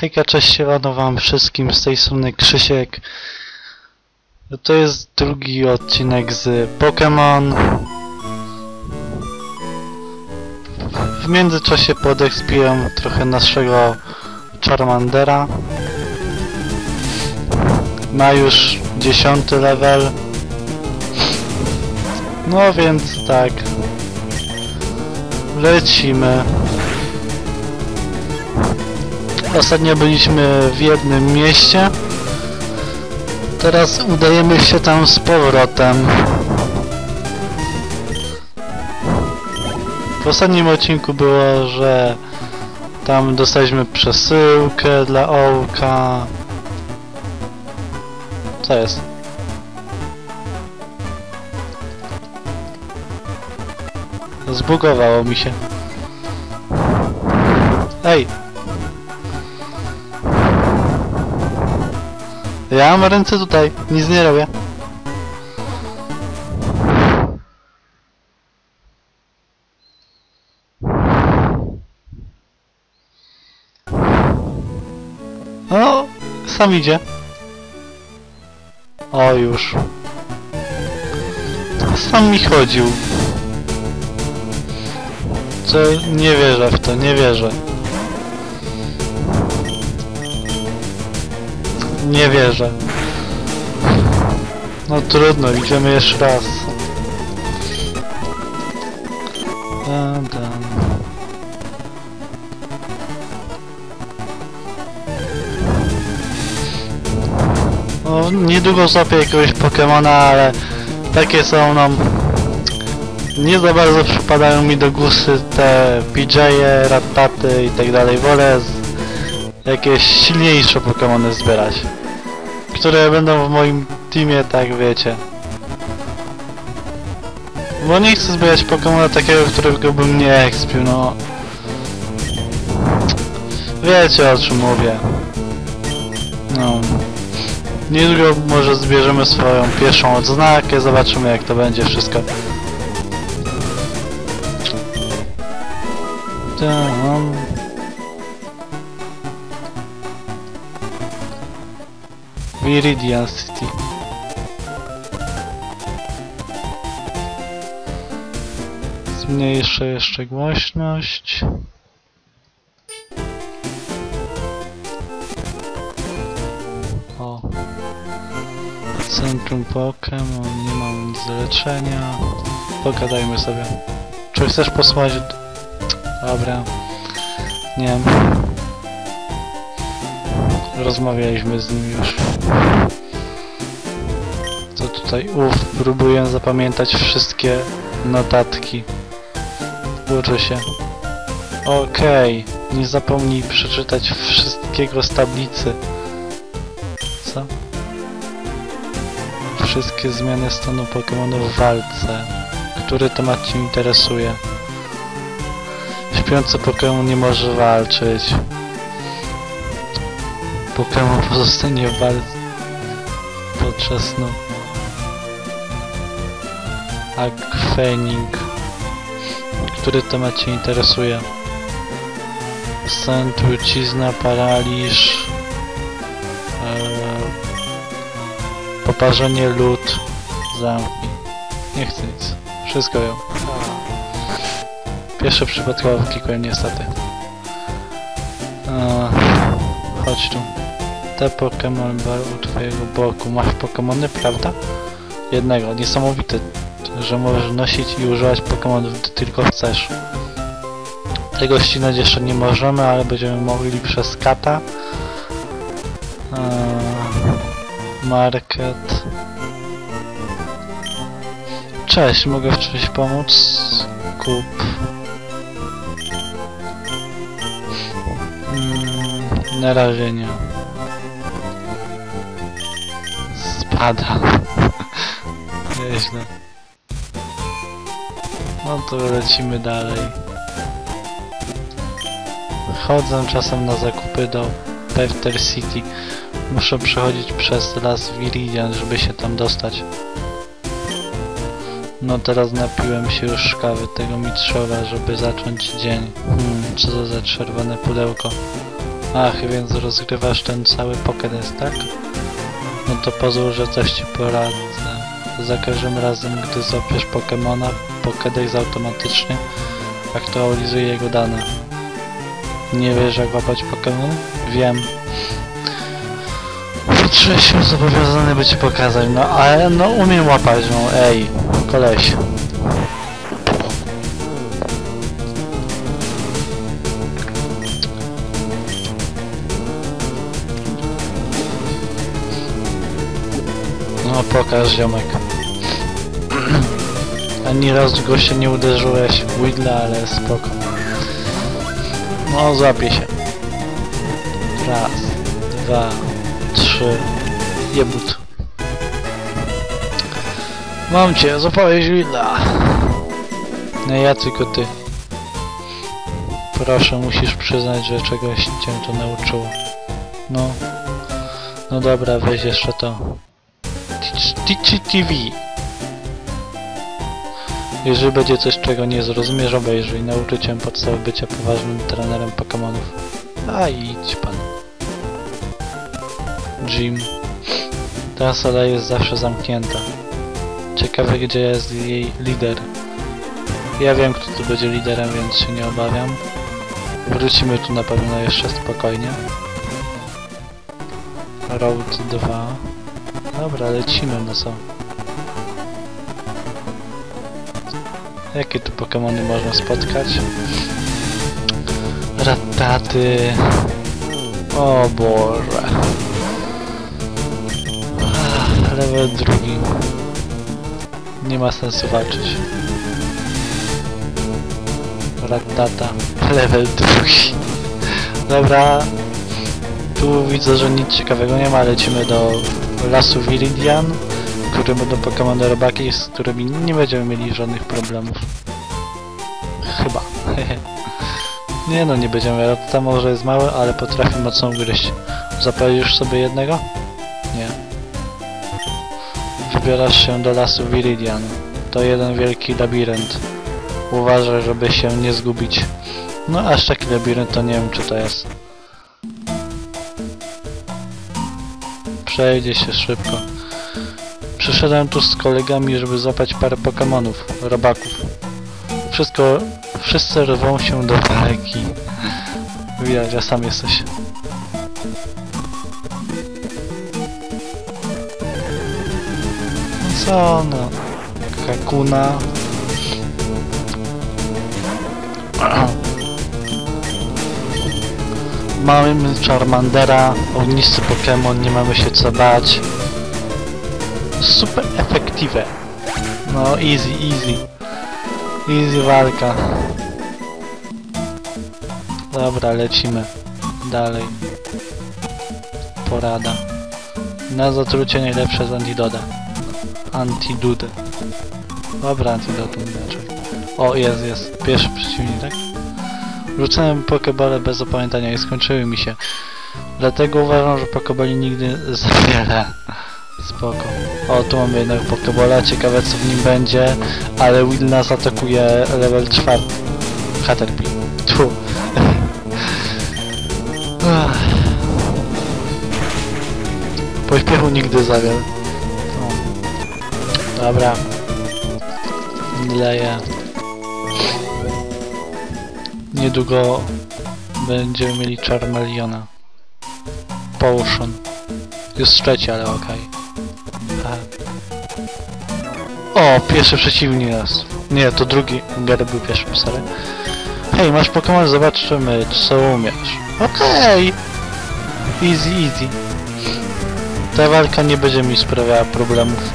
Hejka, cześć, rano wam wszystkim, z tej strony Krzysiek. To jest drugi odcinek z Pokémon. W międzyczasie podekspiłem trochę naszego Charmandera. Ma już 10 level. No więc tak. Lecimy. Ostatnio byliśmy w jednym mieście. Teraz udajemy się tam z powrotem. W ostatnim odcinku było, że tam dostaliśmy przesyłkę dla Ołka. Co jest? Zbugowało mi się. Ej! Ja mam ręce tutaj, nic nie robię. O, sam idzie. O, już. Sam mi chodził. Co? Nie wierzę w to, nie wierzę. Nie wierzę. No trudno, idziemy jeszcze raz. No, niedługo złapię jakiegoś Pokemona, ale takie są nam... Nie za bardzo przypadają mi do gusty te PJ-e, Rattaty i tak dalej. Wolę jakieś silniejsze Pokemony zbierać. Które będą w moim teamie, tak wiecie. Bo nie chcę zbierać Pokemona takiego, którego bym nie expił, no. Wiecie o czym mówię. No. Niedługo może zbierzemy swoją pierwszą odznakę, zobaczymy jak to będzie wszystko. Tam. Viridian City. Zmniejszę jeszcze głośność. O. Centrum Pokémon, nie mam nic do leczenia. Pogadajmy sobie. Czy chcesz posłuchać? Dobra. Nie wiem. Rozmawialiśmy z nim już. To tutaj, uff, próbuję zapamiętać wszystkie notatki. Uczę się. Okej, nie zapomnij przeczytać wszystkiego z tablicy. Co? Wszystkie zmiany stanu Pokémonu w walce. Który temat Cię interesuje? Śpiący Pokémon nie może walczyć. Pokémon pozostanie w walce podczas snu. Aquening. Który temat Cię interesuje? Sen, trucizna, paraliż, ee, poparzenie lód, zamki. Nie chcę nic. Wszystko ją. Pierwsze przypadkowo wklikłem niestety. Eee, chodź tu. Te Pokémon u twojego boku. Masz Pokémony, prawda? Jednego. Niesamowite, że możesz nosić i używać Pokémonów, gdy tylko chcesz. Tego ścinać jeszcze nie możemy, ale będziemy mogli przez kata. Eee, market. Cześć, mogę w czymś pomóc? Kup. Mm, na razie nie. Spada. Nieźle. No to lecimy dalej. Chodzę czasem na zakupy do Pefter City. Muszę przechodzić przez las Viridian, żeby się tam dostać. No teraz napiłem się już kawy, tego mi trzeba, żeby zacząć dzień. Hmm, co za czerwone pudełko. Ach, więc rozgrywasz ten cały Pokédex, tak? No to pozwól, że coś ci poradzę. Za każdym razem, gdy złapiesz Pokemona, Pokédex automatycznie aktualizuje jego dane. Nie wiesz jak łapać Pokémon? Wiem. Czuję się zobowiązany by ci pokazać, no ale no umiem łapać, no ej, koleś. Pokaż ziomek. Ani razu go się nie uderzyłeś w Widla, ale spoko. No złapie się. Raz, dwa, trzy. Jebut. Mam cię, złapałeś Widla. Nie ja, tylko ty. Proszę, musisz przyznać, że czegoś cię to nauczyło. No. No dobra, weź jeszcze to. Tici TV. Jeżeli będzie coś, czego nie zrozumiesz, obejrzyj. Nauczy cię podstaw bycia poważnym trenerem Pokemonów. A idź pan. Jim. Ta sala jest zawsze zamknięta. Ciekawe, gdzie jest jej lider. Ja wiem, kto tu będzie liderem, więc się nie obawiam. Wrócimy tu na pewno jeszcze spokojnie. Road 2. Dobra, lecimy, no co? Jakie tu Pokemony można spotkać? Rataty. O Boże. Level drugi. Nie ma sensu walczyć. Ratata. Level drugi. Dobra. Tu widzę, że nic ciekawego nie ma. Lecimy do lasu Viridian, w którym będą Pokémony robaki, z którymi nie będziemy mieli żadnych problemów. Chyba. nie no, nie będziemy. Ratata może jest mały, ale potrafi mocno gryźć. Zapalisz sobie jednego? Nie. Wybierasz się do lasu Viridian. To jeden wielki labirynt. Uważaj, żeby się nie zgubić. No aż taki labirynt to nie wiem czy to jest. Przejdzie się szybko. Przyszedłem tu z kolegami, żeby złapać parę Pokemonów, robaków. Wszystko, wszyscy rwą się do walki. Widać, a sam jesteś. Co no? Kakuna. Mamy Charmandera, ognisty Pokémon, nie mamy się co bać. Super efektywe. No easy, easy. Easy walka. Dobra, lecimy. Dalej. Porada. Na zatrucie najlepsze z Antidoda. Antidude. Dobra, Antidotum inaczej. O, jest, jest. Pierwszy przeciwnik, tak? Rzucałem pokebole bez opamiętania i skończyły mi się. Dlatego uważam, że pokeboli nigdy za wiele. Spoko. O, tu mamy jednego pokebola, ciekawe co w nim będzie, ale Will nas atakuje level 4. Caterpie. Tu. Pośpiechu nigdy za wiele. Dobra. Leję. Niedługo będziemy mieli Charmeleona. Potion. Jest trzeci, ale okej. Aha. O, pierwszy przeciwnik nas. Nie, to drugi. Gary był pierwszy, sorry. Hej, masz Pokémon, zobaczymy, co umiesz. Okej! Easy, easy. Ta walka nie będzie mi sprawiała problemów.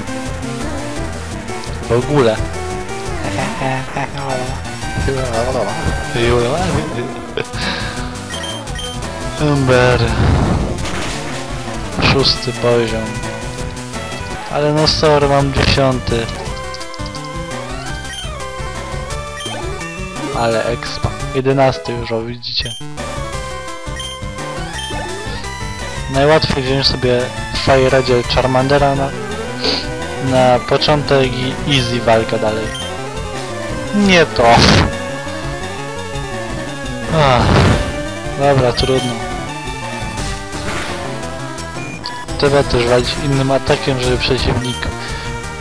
W ogóle. Ember. Szósty poziom. Ale no sorry, mam dziesiąty. Ale expa. Jedenasty już, o widzicie. Najłatwiej wziąć sobie w Fire Charmandera na, na początek i easy walka dalej. Nie to. Ach, dobra, trudno. trzeba też walić innym atakiem, żeby przeciwnik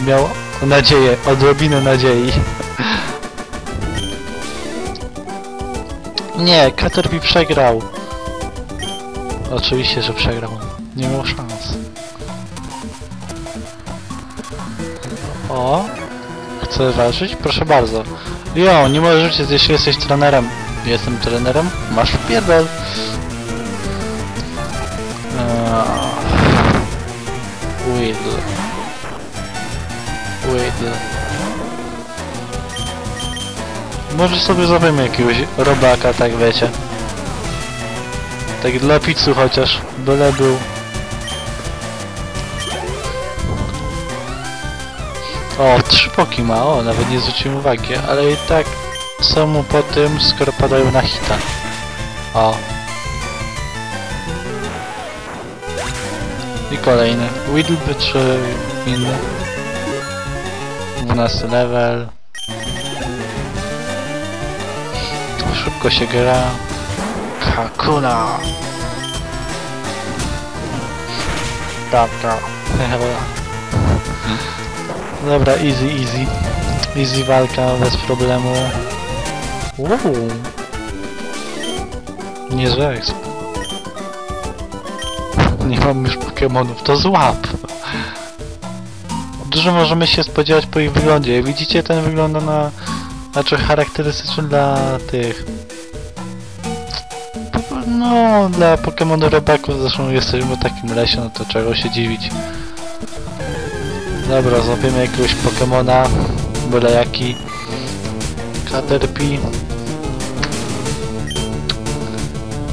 miał nadzieję, odrobinę nadziei. Nie, Caterpie przegrał. Oczywiście, że przegrał. Nie miał szans. O! Chcesz walczyć? Proszę bardzo. Jo, nie możesz rzucić, jeśli jesteś trenerem. Jestem trenerem? Masz wpierdol. Eee, Weedle. Weedle. Może sobie zrobimy jakiegoś robaka, tak wiecie. Tak dla pizzu chociaż, byle był. O, trzy poki ma, o, nawet nie zwróciłem uwagi, ale i tak co mu po tym, skoro padają na hita. O. I kolejny. Whittleby czy inny? 12 level. Szybko się gra. Kakuna. Dobra. Dobra, easy, easy. Easy walka, bez problemu. Uuu. Niezły exp. Nie mam już Pokemonów, to złap. Dużo możemy się spodziewać po ich wyglądzie. Widzicie, ten wygląda na... Znaczy charakterystyczny dla tych... No, dla Pokemonu robaków zresztą jesteśmy w takim lesie, no to czego się dziwić. Dobra, złapiemy jakiegoś Pokemona, byle jaki. Caterpie.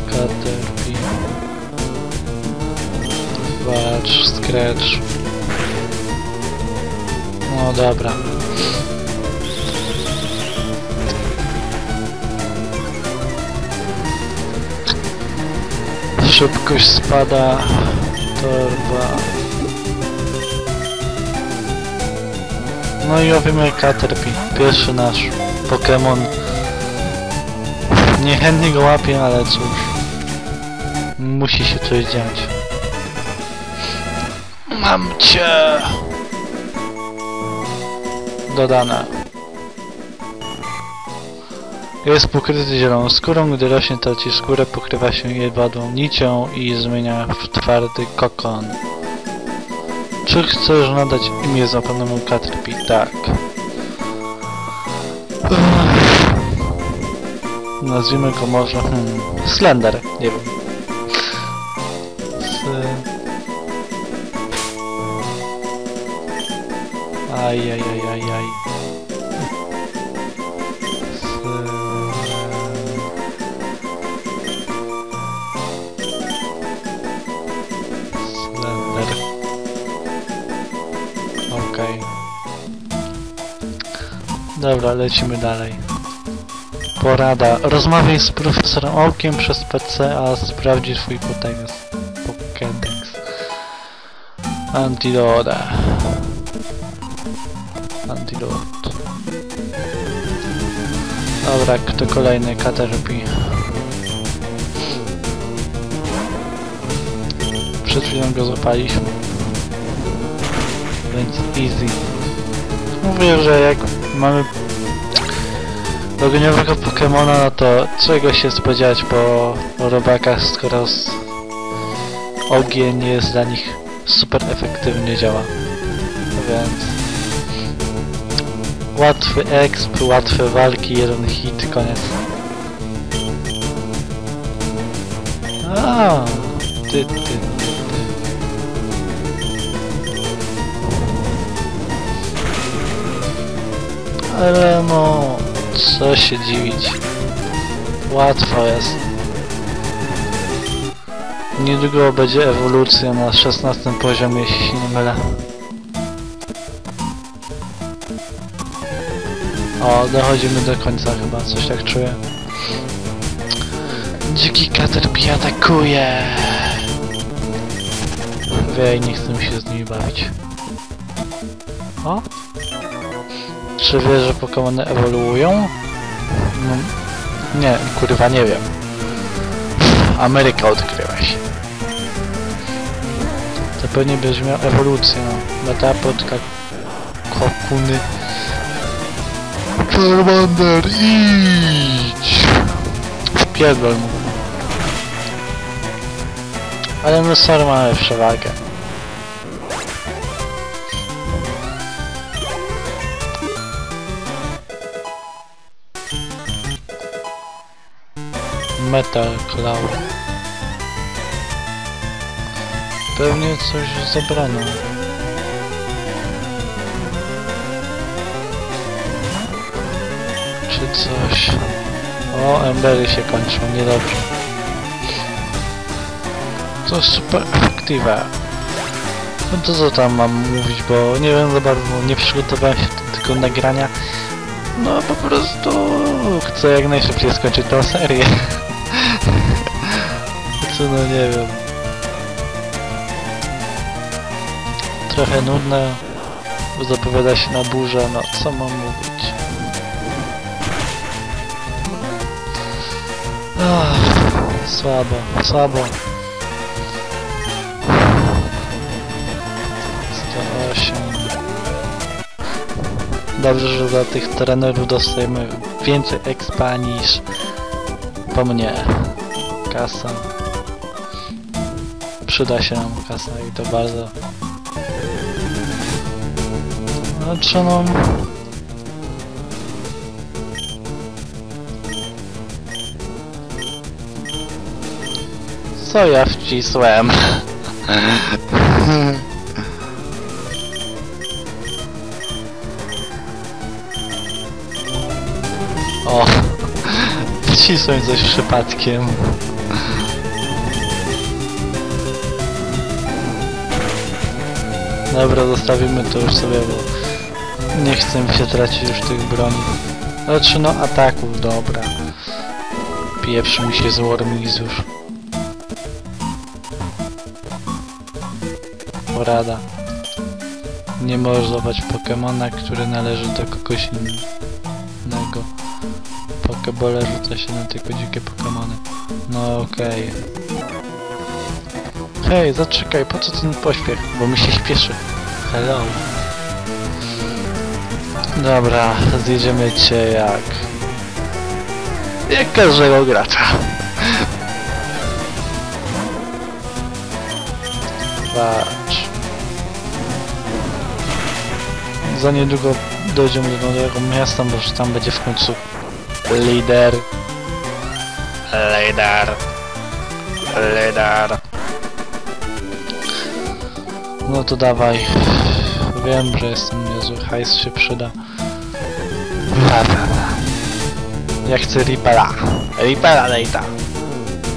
Caterpie. Walcz, Scratch. No dobra. Szybkość spada. Torba. No i łowiemy Caterpie. Pierwszy nasz Pokémon. Niechętnie go łapię, ale cóż. Musi się coś dziać. Mam cię! Dodane. Jest pokryty zieloną skórą, gdy rośnie traci skórę, pokrywa się jedwabną nicią i zmienia w twardy kokon. Czy chcesz nadać imię złapanemu Caterpie? Tak. Nazwijmy go może... Hmm, Slender, nie wiem. S... Aj, aj, aj, aj, Dobra, lecimy dalej. Porada. Rozmawiaj z profesorem Ołkiem przez PC, a sprawdzi twój Pokedex. Pokedex. Antidote. Antidote. Dobra, kto kolejny? Caterpie. Przed chwilą go złapaliśmy. Więc easy. Mówię, że jak mamy ogniowego Pokemona, no to czego się spodziewać po robakach, skoro s- ogień jest dla nich super efektywnie działa. Więc łatwy exp, łatwe walki, jeden hit, koniec. A, ty, ty, Ale no, co się dziwić. Łatwo jest. Niedługo będzie ewolucja na 16 poziomie, jeśli się nie mylę. O, dochodzimy do końca chyba, coś tak czuję. Dziki Caterpie atakuje! Wej, nie chcę się z nimi bawić. O? Czy wiesz, że Pokemony ewoluują? No, nie, kurwa nie wiem. Ameryka odkryłaś. To pewnie będzie miał ewolucję, no. Metapotka, kokuny. Charmander, idź! Wpierdol mu. Ale my sorry mamy przewagę. Metal Cloud. Pewnie coś zabrano. Czy coś... O, embery się kończą, niedobrze. To super efektywe. No to co tam mam mówić, bo nie wiem za bardzo, nie przygotowałem się do tego nagrania. No po prostu chcę jak najszybciej skończyć tę serię. Co no nie wiem. Trochę nudne. Zapowiada się na burzę, no co mam mówić. Ach, słabo, słabo. 108. Dobrze, że dla tych trenerów dostajemy więcej expa niż po mnie. Kasa. Przyda się nam kasa i to bardzo. Znaczy no... Co ja wcisłem? Wcisłem coś przypadkiem. Dobra, zostawimy to już sobie, bo nie chcę się tracić już tych broni. Znaczy no ataków, dobra. Pierwszy mi się z Wormiz już. Porada. Nie możesz złapać Pokemona, który należy do kogoś innego. Pokebole rzuca się na tylko dzikie Pokemony. No okej. Hej, zaczekaj, po co ten pośpiech? Bo mi się śpieszy. Hello. Dobra, zjedziemy cię jak... Jak każdego gracza. Patrz. Za niedługo dojdziemy do nowego miasta, bo już tam będzie w końcu lider. Lider. Lider. No to dawaj. Wiem, że jestem niezły, hajs się przyda. Ja chcę Reapera. Reapera Leita.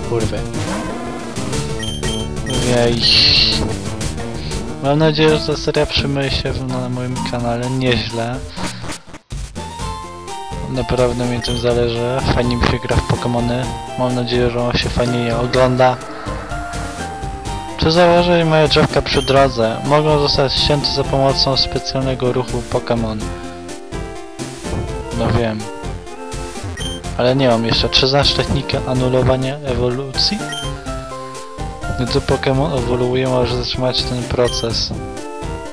Kurwy. Jej. Mam nadzieję, że ta seria przyjmie się na moim kanale nieźle. Naprawdę mi tym zależy. Fajnie mi się gra w Pokémony. Mam nadzieję, że on się fajnie je ogląda. Czy zauważyli moje drzewka przy drodze? Mogą zostać ścięte za pomocą specjalnego ruchu Pokémon. No wiem. Ale nie mam jeszcze. Czy znasz technikę anulowania ewolucji? Gdy Pokémon ewoluuje, może zatrzymać ten proces.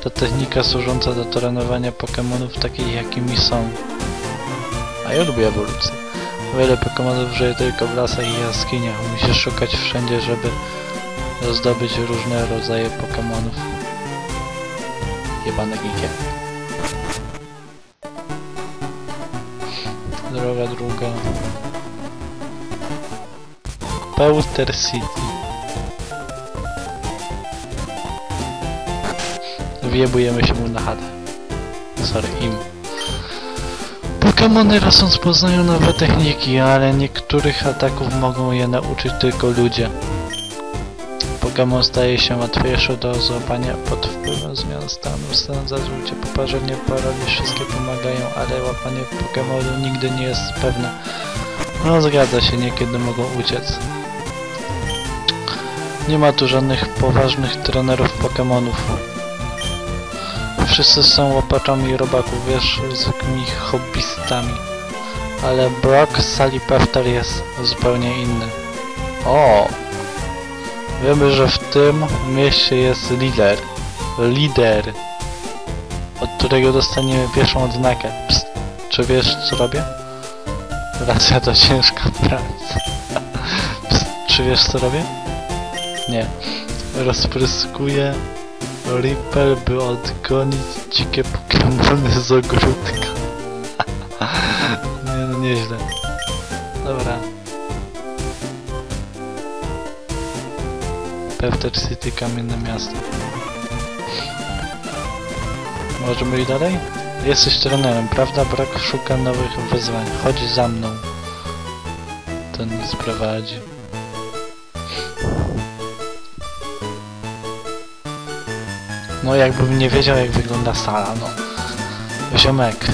To technika służąca do trenowania Pokémonów takich jakimi są. A ja lubię ewolucję. Wiele Pokémonów żyje tylko w lasach i jaskiniach. Musisz szukać wszędzie, żeby zdobyć różne rodzaje Pokémonów. Jebane gigie. Droga druga. Pewter City. Wjebujemy się mu na chatę. Sorry, im. Pokemony rosąc poznają nowe techniki, ale niektórych ataków mogą je nauczyć tylko ludzie. Pokémon staje się łatwiejszy do złapania pod wpływem zmian stanu. Stan zazwyczaj poparzenie, paraliż, wszystkie pomagają, ale łapanie Pokémonu nigdy nie jest pewne. No zgadza się, niekiedy mogą uciec. Nie ma tu żadnych poważnych trenerów Pokémonów. Wszyscy są łopaczami robaków, wiesz, zwykłymi hobbystami. Ale Brock Salipefter jest zupełnie inny. O! Wiemy, że w tym mieście jest lider. Lider. Od którego dostaniemy pierwszą odznakę. Psst. Czy wiesz co robię? Racja to ciężka praca. Psst. Czy wiesz co robię? Nie. Rozpryskuję Ripper, by odgonić dzikie Pokemony z ogródka. Nie no, nieźle. Dobra. Pewter City, kamienne miasto. Możemy iść dalej? Jesteś trenerem, prawda? Brak szuka nowych wyzwań. Chodź za mną. Ten mnie sprowadzi. No jakbym nie wiedział jak wygląda sala, no. Ziomek.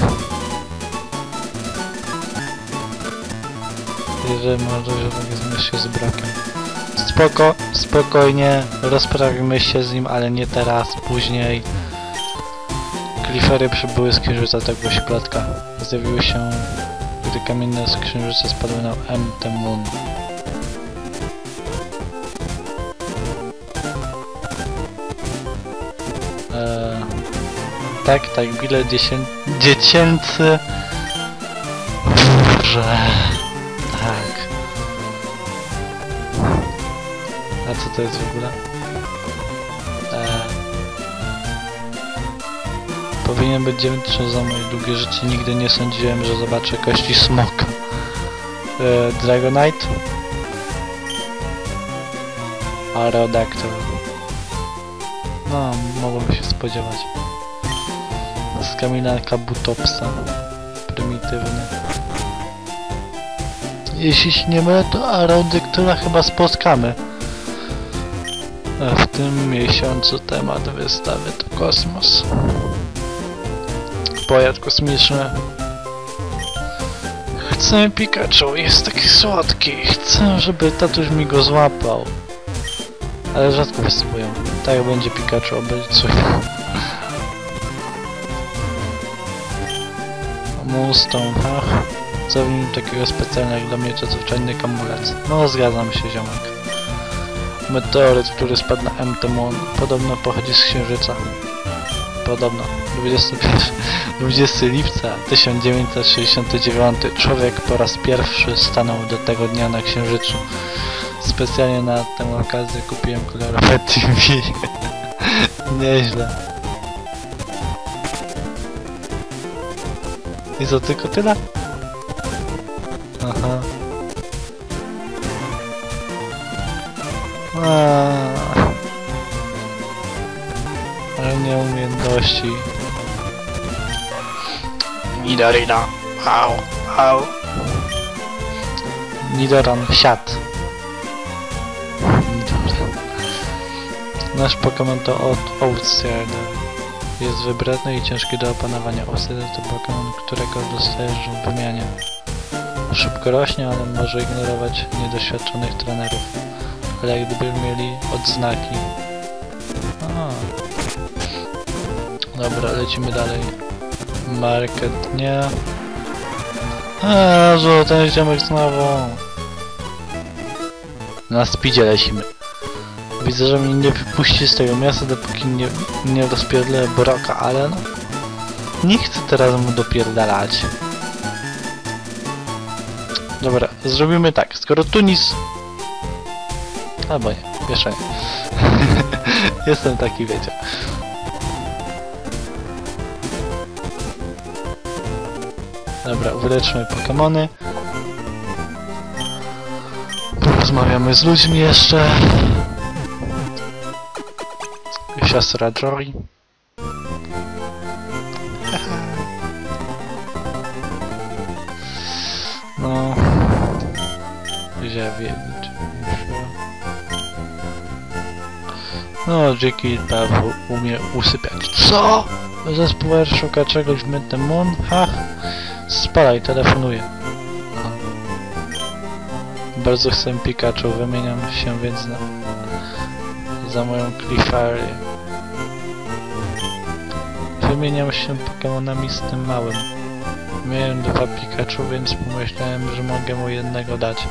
Jeżeli może zmierz się z brakiem. Spoko, spokojnie, rozprawimy się z nim, ale nie teraz, później. Klifery przybyły z księżyca, głosi plotka. Zjawiły się, gdy kamienne z księżyca spadły na MT Moon. Tak, tak, bilet dziesię... dziecięcy. Boże. Tak. A co to jest w ogóle? Eee, powinien być dziewiętny za moje długie życie. Nigdy nie sądziłem, że zobaczę kości smoka. Eee, Dragonite? Aerodactyl. No, mogłoby się spodziewać. Skamina Kabutopsa. Prymitywny. Jeśli się nie mylę, to Aerodactyla chyba spotkamy. A W tym miesiącu temat wystawy to kosmos. Pojazd kosmiczny. Chcę Pikachu, jest taki słodki. Chcę, żeby tatuś mi go złapał. Ale rzadko występują. Tak będzie Pikachu, obiecuję. Moonstone, ach. Co w nim takiego specjalnego dla mnie to zwyczajny kamulec. No zgadzam się ziomek. Meteoryt, który spadł na MT-Moon, podobno pochodzi z Księżyca. Podobno. 21, 20 lipca 1969 człowiek po raz pierwszy stanął do tego dnia na Księżycu. Specjalnie na tę okazję kupiłem kolorowe TV. Nieźle. I co, tylko tyle? Aha. Aaaa. Ale nie umiejętności. Nidorina. Au, au. Nidoran, siad. Nidoran. Nasz Pokémon to Out- Outsider. Jest wybredny i ciężki do opanowania. Outsider to Pokémon, którego dostajesz w wymianie. Szybko rośnie, ale może ignorować niedoświadczonych trenerów. Ale gdyby mieli odznaki. A. Dobra, lecimy dalej. Market nie. Eee, ten ziomek znowu. Na speedzie lecimy. Widzę, że mnie nie wypuści z tego miasta, dopóki nie, nie rozpierdolę Broka, ale no... Nie chcę teraz mu dopierdalać. Dobra, zrobimy tak. Skoro Tunis... Albo nie, jeszcze nie. Jestem taki, wiecie. Dobra, wyleczmy Pokemony. Porozmawiamy z ludźmi jeszcze. Siostra Joy. No. Gdzie wiedzieć? No, Jackie Paweł umie usypiać. Co? Zespół R szuka czegoś w Mentem Moon? Ha! Spalaj, telefonuję. Bardzo chcę Pikachu, wymieniam się więc na... za moją Clefairy. Wymieniam się Pokemonami z tym małym. Miałem dwa Pikachu, więc pomyślałem, że mogę mu jednego dać.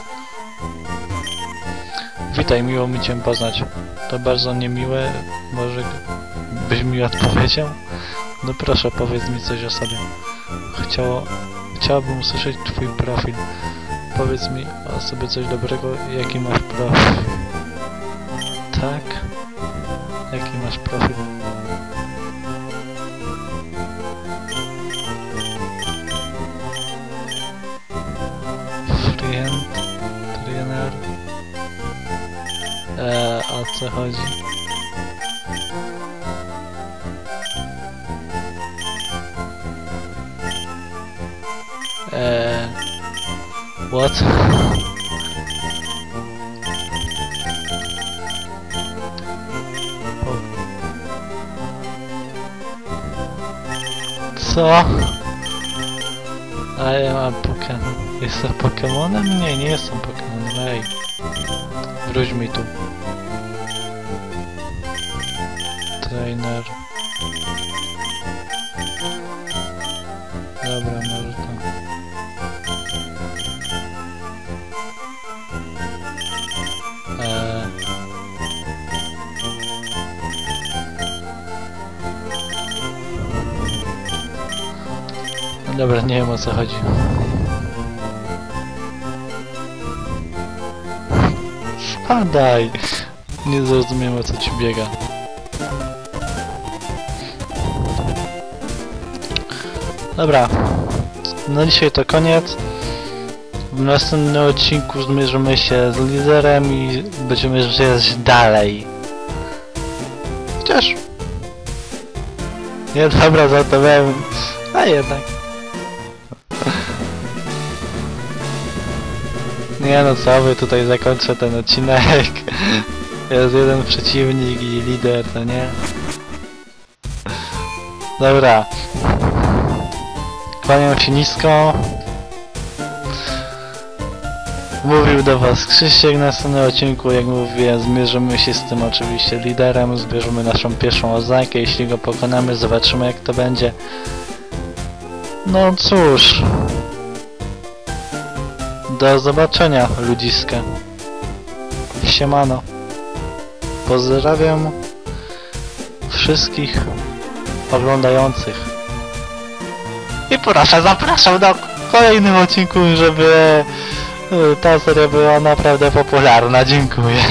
Witaj, miło mi Cię poznać. To bardzo niemiłe, może byś mi odpowiedział? No proszę, powiedz mi coś o sobie. Chciało, chciałabym usłyszeć Twój profil. Powiedz mi o sobie coś dobrego, jaki masz profil. Tak? Jaki masz profil? O co chodzi? Eee, what? Co? A ja mam Pokémon. Jestem Pokémonem? Nie, nie jestem Pokémonem. Ej. Wróć mi tu. Trainer. Dobra, może to. Eee. No dobra, nie wiem o co chodzi. Spadaj! Nie zrozumiem o co ci biega. Dobra. Na dzisiaj to koniec. W następnym odcinku zmierzymy się z liderem i będziemy żyć dalej. Chociaż... Nie, dobra, zatowałem. A jednak. Nie no co wy, tutaj zakończę ten odcinek. Jest jeden przeciwnik i lider, to nie? Dobra. Kłaniam się nisko. Mówił do was Krzysiek na następnym odcinku, jak mówiłem, zmierzymy się z tym oczywiście liderem, zbierzemy naszą pierwszą oznajkę, jeśli go pokonamy, zobaczymy jak to będzie. No cóż. Do zobaczenia, ludziska. Siemano. Pozdrawiam wszystkich oglądających. Proszę, zapraszam do kolejnym odcinku, żeby e, ta seria była naprawdę popularna. Dziękuję.